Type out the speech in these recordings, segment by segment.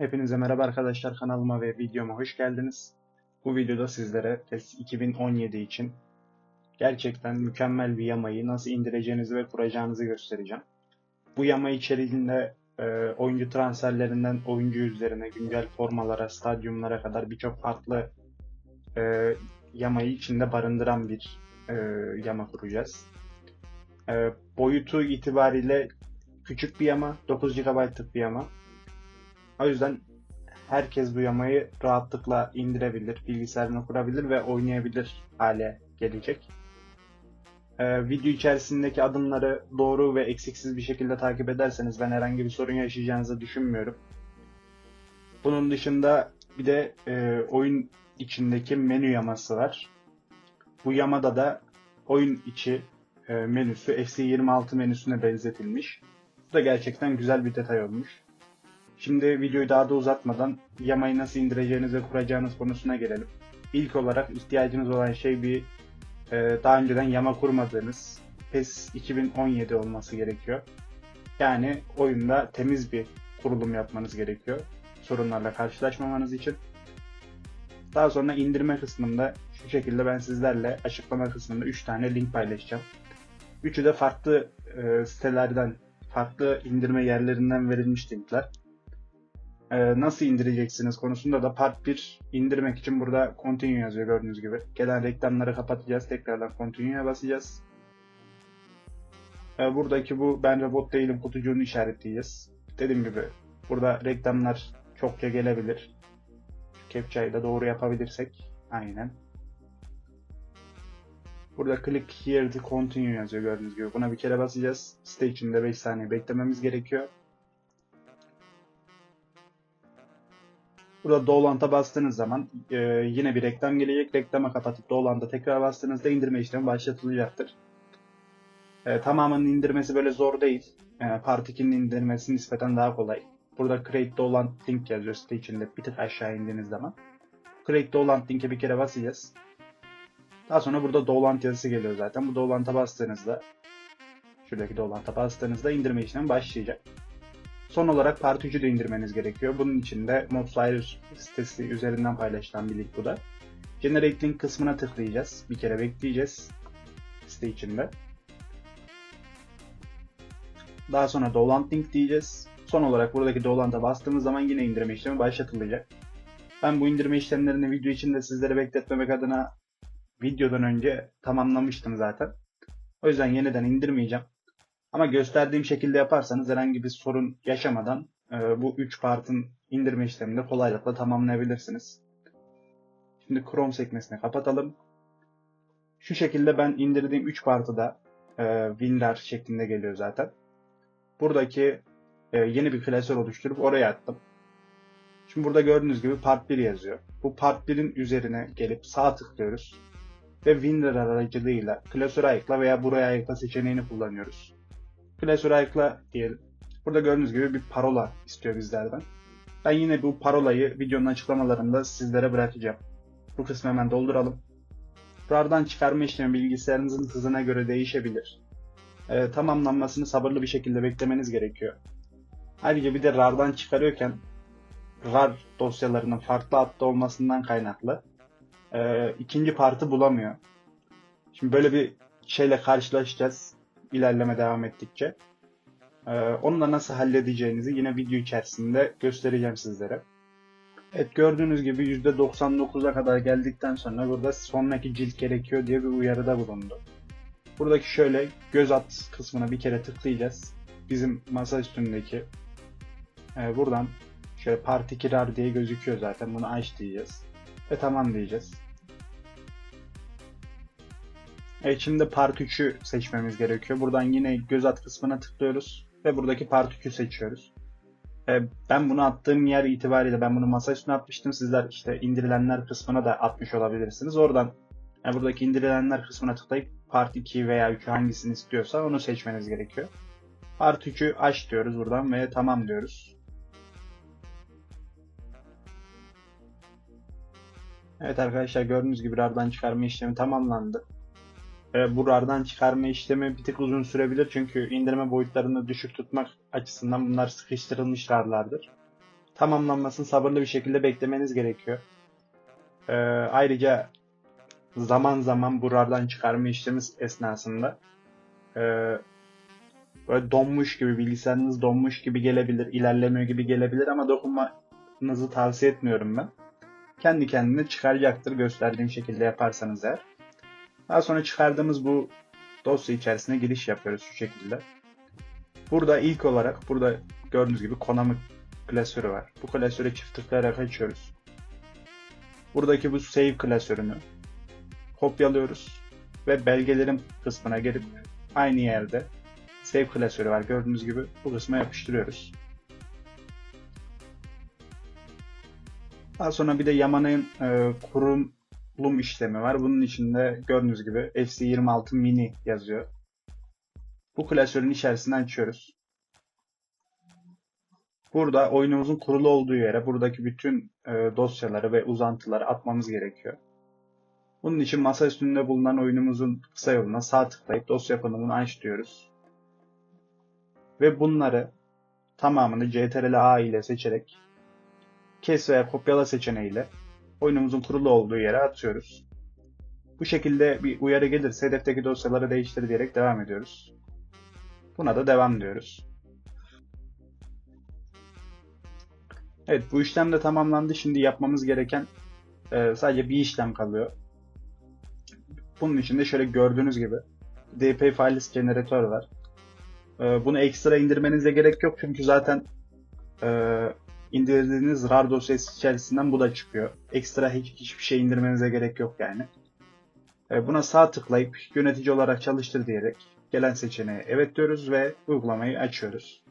Hepinize merhaba arkadaşlar kanalıma ve videoma hoş geldiniz. Bu videoda sizlere PES 2017 için gerçekten mükemmel bir yamayı nasıl indireceğinizi ve kuracağınızı göstereceğim. Bu yama içeriğinde e, oyuncu transferlerinden oyuncu yüzlerine, güncel formalara, stadyumlara kadar birçok farklı e, yamayı içinde barındıran bir e, yama kuracağız. E, boyutu itibariyle küçük bir yama, 9 GB'lık bir yama. O yüzden herkes bu yamayı rahatlıkla indirebilir, bilgisayarına kurabilir ve oynayabilir hale gelecek. Ee, video içerisindeki adımları doğru ve eksiksiz bir şekilde takip ederseniz ben herhangi bir sorun yaşayacağınızı düşünmüyorum. Bunun dışında bir de e, oyun içindeki menü yaması var. Bu yamada da oyun içi e, menüsü FC26 menüsüne benzetilmiş. Bu da gerçekten güzel bir detay olmuş. Şimdi videoyu daha da uzatmadan yamayı nasıl indireceğiniz ve kuracağınız konusuna gelelim. İlk olarak ihtiyacınız olan şey bir e, daha önceden yama kurmadığınız PES 2017 olması gerekiyor. Yani oyunda temiz bir kurulum yapmanız gerekiyor. Sorunlarla karşılaşmamanız için. Daha sonra indirme kısmında şu şekilde ben sizlerle açıklama kısmında 3 tane link paylaşacağım. Üçü de farklı e, sitelerden, farklı indirme yerlerinden verilmiş linkler e, nasıl indireceksiniz konusunda da part 1 indirmek için burada continue yazıyor gördüğünüz gibi. Gelen reklamları kapatacağız. Tekrardan continue'ya basacağız. E, buradaki bu ben robot değilim kutucuğunu işaretleyeceğiz. Dediğim gibi burada reklamlar çokça gelebilir. Şu captcha'yı da doğru yapabilirsek. Aynen. Burada click here to continue yazıyor gördüğünüz gibi. Buna bir kere basacağız. Site içinde 5 saniye beklememiz gerekiyor. Burada Download'a bastığınız zaman e, yine bir reklam gelecek. Reklama kapatıp Download'a tekrar bastığınızda indirme işlemi başlatılacaktır. E, tamamının indirmesi böyle zor değil. E, Part 2'nin indirmesi nispeten daha kolay. Burada Create Download link yazıyor site içinde bir tık aşağı indiğiniz zaman. Create Download link'e bir kere basacağız. Daha sonra burada Download yazısı geliyor zaten. Bu Download'a bastığınızda şuradaki Download'a bastığınızda indirme işlemi başlayacak. Son olarak Part 3'ü de indirmeniz gerekiyor. Bunun için de Mobsire sitesi üzerinden paylaşılan bir link bu da. Generate link kısmına tıklayacağız. Bir kere bekleyeceğiz site içinde. Daha sonra download link diyeceğiz. Son olarak buradaki download'a bastığımız zaman yine indirme işlemi başlatılacak. Ben bu indirme işlemlerini video içinde sizlere bekletmemek adına videodan önce tamamlamıştım zaten. O yüzden yeniden indirmeyeceğim. Ama gösterdiğim şekilde yaparsanız herhangi bir sorun yaşamadan e, bu 3 partın indirme işlemini kolaylıkla tamamlayabilirsiniz. Şimdi Chrome sekmesini kapatalım. Şu şekilde ben indirdiğim 3 partı da e, WinRAR şeklinde geliyor zaten. Buradaki e, yeni bir klasör oluşturup oraya attım. Şimdi burada gördüğünüz gibi part 1 yazıyor. Bu part 1'in üzerine gelip sağ tıklıyoruz. Ve WinRAR aracılığıyla klasöre ayıkla veya buraya ayıkla seçeneğini kullanıyoruz. Klasöre ayıkla diyelim. Burada gördüğünüz gibi bir parola istiyor bizlerden. Ben yine bu parolayı videonun açıklamalarında sizlere bırakacağım. Bu kısmı hemen dolduralım. RAR'dan çıkarma işlemi bilgisayarınızın hızına göre değişebilir. Ee, tamamlanmasını sabırlı bir şekilde beklemeniz gerekiyor. Ayrıca bir de RAR'dan çıkarıyorken RAR dosyalarının farklı hatta olmasından kaynaklı e, ikinci partı bulamıyor. Şimdi böyle bir şeyle karşılaşacağız ilerleme devam ettikçe. Ee, onu da nasıl halledeceğinizi yine video içerisinde göstereceğim sizlere. Evet gördüğünüz gibi %99'a kadar geldikten sonra burada sonraki cilt gerekiyor diye bir uyarıda bulundu. Buradaki şöyle göz at kısmına bir kere tıklayacağız. Bizim masa üstündeki e, buradan şöyle parti kirar diye gözüküyor zaten bunu aç diyeceğiz. Ve tamam diyeceğiz. Evet şimdi Part 3'ü seçmemiz gerekiyor. Buradan yine göz at kısmına tıklıyoruz ve buradaki Part 3'ü seçiyoruz. Ee, ben bunu attığım yer itibariyle ben bunu masa üstüne atmıştım. Sizler işte indirilenler kısmına da atmış olabilirsiniz. Oradan yani buradaki indirilenler kısmına tıklayıp Part 2 veya 3 hangisini istiyorsa onu seçmeniz gerekiyor. Part 3'ü aç diyoruz buradan ve tamam diyoruz. Evet arkadaşlar gördüğünüz gibi RAR'dan çıkarma işlemi tamamlandı. E, bu RAR'dan çıkarma işlemi bir tık uzun sürebilir çünkü indirme boyutlarını düşük tutmak açısından bunlar sıkıştırılmış RAR'lardır. tamamlanmasını sabırlı bir şekilde beklemeniz gerekiyor. Ee, ayrıca zaman zaman bu RAR'dan çıkarma işlemi esnasında e, böyle donmuş gibi, bilgisayarınız donmuş gibi gelebilir, ilerlemiyor gibi gelebilir ama dokunmanızı tavsiye etmiyorum ben. Kendi kendine çıkaracaktır gösterdiğim şekilde yaparsanız eğer. Daha sonra çıkardığımız bu dosya içerisine giriş yapıyoruz şu şekilde. Burada ilk olarak burada gördüğünüz gibi Konami klasörü var. Bu klasöre çift tıklayarak açıyoruz. Buradaki bu save klasörünü kopyalıyoruz ve belgelerim kısmına gelip aynı yerde save klasörü var gördüğünüz gibi bu kısma yapıştırıyoruz. Daha sonra bir de Yaman'ın e, kurulum işlemi var. Bunun içinde gördüğünüz gibi FC26 mini yazıyor. Bu klasörün içerisini açıyoruz. Burada oyunumuzun kurulu olduğu yere buradaki bütün e, dosyaları ve uzantıları atmamız gerekiyor. Bunun için masa üstünde bulunan oyunumuzun kısa yoluna sağ tıklayıp dosya konumunu aç diyoruz. Ve bunları tamamını CTRL A ile seçerek kes veya kopyala seçeneğiyle oyunumuzun kurulu olduğu yere atıyoruz. Bu şekilde bir uyarı gelirse hedefteki dosyaları değiştir diyerek devam ediyoruz. Buna da devam diyoruz. Evet bu işlem de tamamlandı. Şimdi yapmamız gereken e, sadece bir işlem kalıyor. Bunun için de şöyle gördüğünüz gibi DP Files Generator var. E, bunu ekstra indirmenize gerek yok çünkü zaten e, indirdiğiniz RAR dosyası içerisinden bu da çıkıyor. Ekstra hiç, hiçbir şey indirmenize gerek yok yani. E, buna sağ tıklayıp yönetici olarak çalıştır diyerek gelen seçeneğe evet diyoruz ve uygulamayı açıyoruz.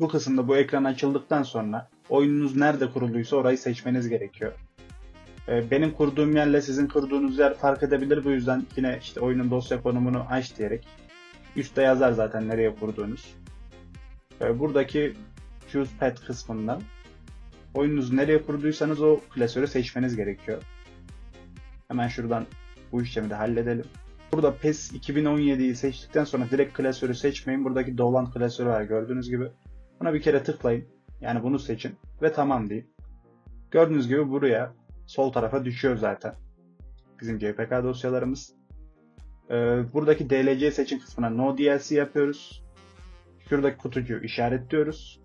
Bu kısımda bu ekran açıldıktan sonra oyununuz nerede kuruluysa orayı seçmeniz gerekiyor. Ee, benim kurduğum yerle sizin kurduğunuz yer fark edebilir. Bu yüzden yine işte oyunun dosya konumunu aç diyerek üstte yazar zaten nereye kurduğunuz. Ee, buradaki Choose Path kısmından oyununuzu nereye kurduysanız o klasörü seçmeniz gerekiyor. Hemen şuradan bu işlemi de halledelim. Burada PES 2017'yi seçtikten sonra direkt klasörü seçmeyin. Buradaki dolan klasörü var gördüğünüz gibi. Buna bir kere tıklayın. Yani bunu seçin ve tamam deyin. Gördüğünüz gibi buraya sol tarafa düşüyor zaten. Bizim JPK dosyalarımız. Ee, buradaki DLC seçim kısmına No DLC yapıyoruz. Şuradaki kutucuğu işaretliyoruz.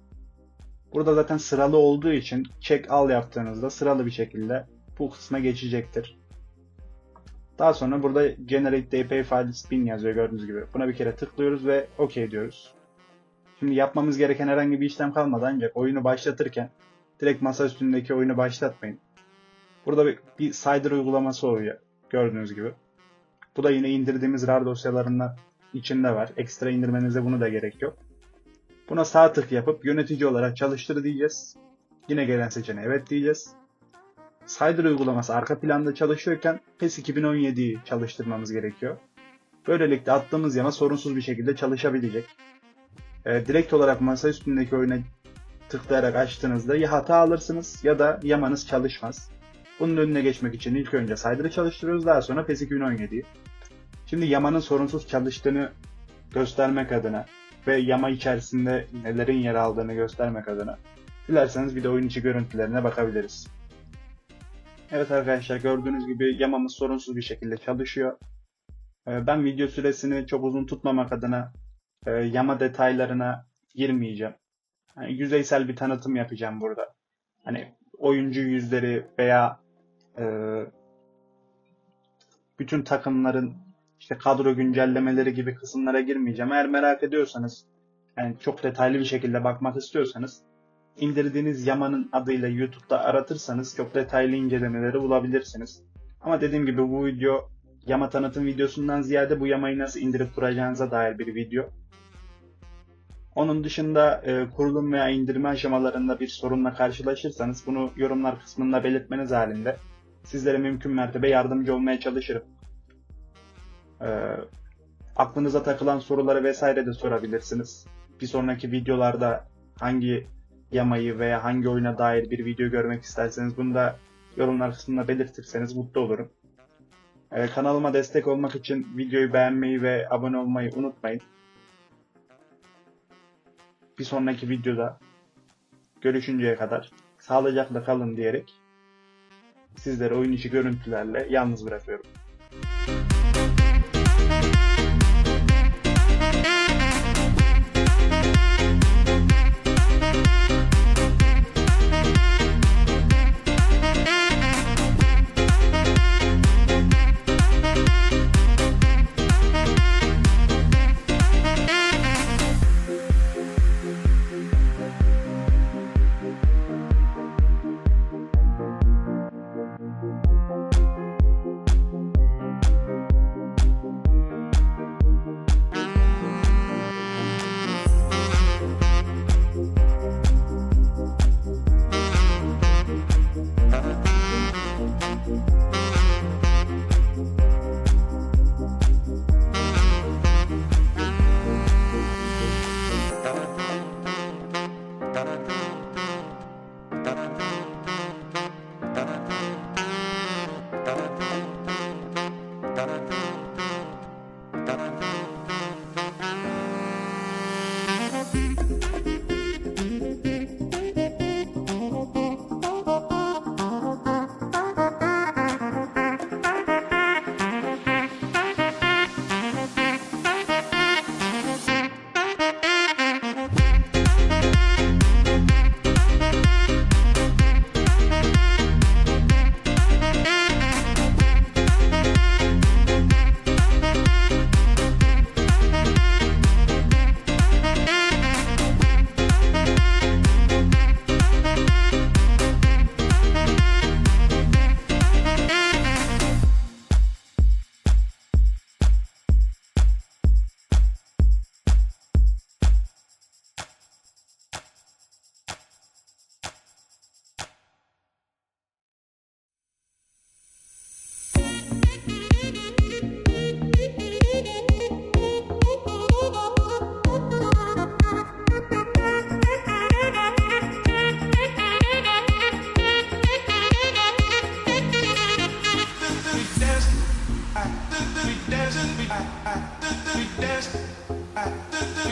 Burada zaten sıralı olduğu için check al yaptığınızda sıralı bir şekilde bu kısma geçecektir. Daha sonra burada Generate DP File Spin yazıyor gördüğünüz gibi. Buna bir kere tıklıyoruz ve OK diyoruz. Şimdi yapmamız gereken herhangi bir işlem kalmadı ancak oyunu başlatırken direkt masa üstündeki oyunu başlatmayın. Burada bir, bir Cider uygulaması oluyor gördüğünüz gibi. Bu da yine indirdiğimiz RAR dosyalarından içinde var. Ekstra indirmenize bunu da gerek yok. Buna sağ tık yapıp yönetici olarak çalıştır diyeceğiz. Yine gelen seçeneğe evet diyeceğiz. Cider uygulaması arka planda çalışıyorken PES 2017'yi çalıştırmamız gerekiyor. Böylelikle attığımız yana sorunsuz bir şekilde çalışabilecek. E, direkt olarak masa üstündeki oyuna tıklayarak açtığınızda ya hata alırsınız ya da yamanız çalışmaz. Bunun önüne geçmek için ilk önce Cider'ı çalıştırıyoruz daha sonra PES 2017'yi. Şimdi yamanın sorunsuz çalıştığını göstermek adına ve yama içerisinde nelerin yer aldığını göstermek adına dilerseniz bir de oyun içi görüntülerine bakabiliriz. Evet arkadaşlar gördüğünüz gibi yamamız sorunsuz bir şekilde çalışıyor. Ee, ben video süresini çok uzun tutmamak adına e, yama detaylarına girmeyeceğim. Yani yüzeysel bir tanıtım yapacağım burada. Hani oyuncu yüzleri veya e, bütün takımların işte kadro güncellemeleri gibi kısımlara girmeyeceğim. Eğer merak ediyorsanız yani çok detaylı bir şekilde bakmak istiyorsanız indirdiğiniz Yama'nın adıyla YouTube'da aratırsanız çok detaylı incelemeleri bulabilirsiniz. Ama dediğim gibi bu video Yama tanıtım videosundan ziyade bu Yama'yı nasıl indirip kuracağınıza dair bir video. Onun dışında e, kurulum veya indirme aşamalarında bir sorunla karşılaşırsanız bunu yorumlar kısmında belirtmeniz halinde sizlere mümkün mertebe yardımcı olmaya çalışırım. E, aklınıza takılan soruları vesaire de sorabilirsiniz. Bir sonraki videolarda hangi yamayı veya hangi oyuna dair bir video görmek isterseniz bunu da yorumlar kısmında belirtirseniz mutlu olurum. Ee, kanalıma destek olmak için videoyu beğenmeyi ve abone olmayı unutmayın. Bir sonraki videoda görüşünceye kadar sağlıcakla kalın diyerek sizleri oyun içi görüntülerle yalnız bırakıyorum.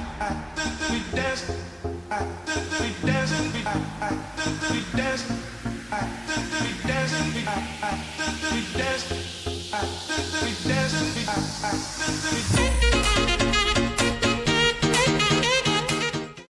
I think that we dance.